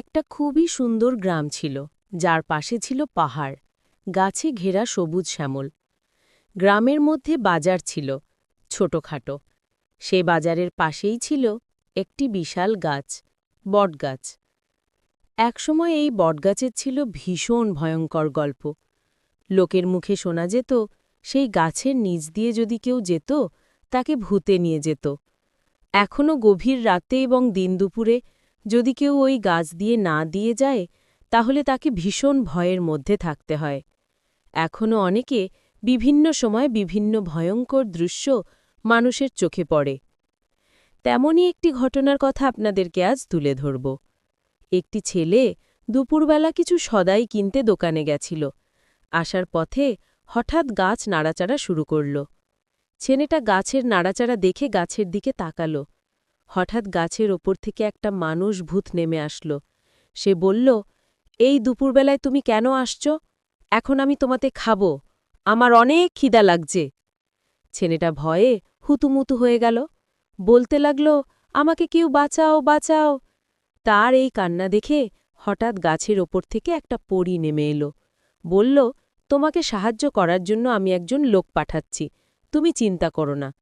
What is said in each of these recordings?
একটা খুবই সুন্দর গ্রাম ছিল, যার পাশে ছিল পাহাড়, গাছে ঘেরা সবুজ শ্যামল। গ্রামের মধ্যে বাজার ছিল, ছোটখাটো। সে বাজারের পাশেই ছিল একটি বিশাল গাছ, বটগাছ। একসময় এই বটগাছের ছিল ভীষণ ভয়ঙ্কর গল্প। লোকের মুখে শোনা যেত, সেই গাছের নিচ দিয়ে যদি কেউ যেত, তাকে ভূতে নিয়ে যেত। এখনও গভীর রাতে এবং দিন দুপুরে যদি কেউ ওই গাছ দিয়ে না দিয়ে যায়, তাহলে তাকে ভীষণ ভয়ের মধ্যে থাকতে হয়। এখনও অনেকে বিভিন্ন সময় বিভিন্ন ভয়ঙ্কর দৃশ্য মানুষের চোখে পড়ে। তেমনই একটি ঘটনার কথা আপনাদেরকে আজ তুলে ধরব। একটি ছেলে দুপুরবেলা কিছু সদাই কিনতে দোকানে গেছিল। আসার পথে হঠাৎ গাছ নাড়াচাড়া শুরু করল। ছেলেটা গাছের নাড়াচাড়া দেখে গাছের দিকে তাকালো। হঠাৎ গাছের ওপর থেকে একটা মানুষ ভূত নেমে আসল। সে বলল, এই দুপুরবেলায় তুমি কেন আসছ? এখন আমি তোমাতে খাব। আমার অনেক খিদা লাগছে। ছেলেটা ভয়ে হুতুমুতু হয়ে গেল। বলতে লাগল, আমাকে কেউ বাঁচাও বাঁচাও। তার এই কান্না দেখে হঠাৎ গাছের ওপর থেকে একটা পরী নেমে এলো। বলল, তোমাকে সাহায্য করার জন্য আমি একজন লোক পাঠাচ্ছি। তুমি চিন্তা করো না।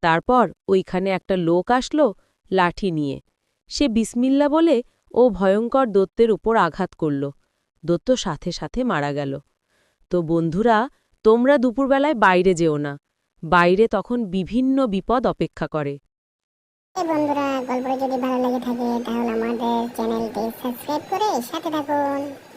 তারপর ওইখানে একটা লোক আসলো লাঠি নিয়ে। সে বিসমিল্লা বলে ও ভয়ঙ্কর দত্তের উপর আঘাত করল। দত্ত সাথে সাথে মারা গেল। তো বন্ধুরা, তোমরা দুপুরবেলায় বাইরে যেও না। বাইরে তখন বিভিন্ন বিপদ অপেক্ষা করে। বন্ধুরা যদি ভালো থাকে তাহলে আমাদের চ্যানেলটি সাবস্ক্রাইব করে সাথে থাকুন।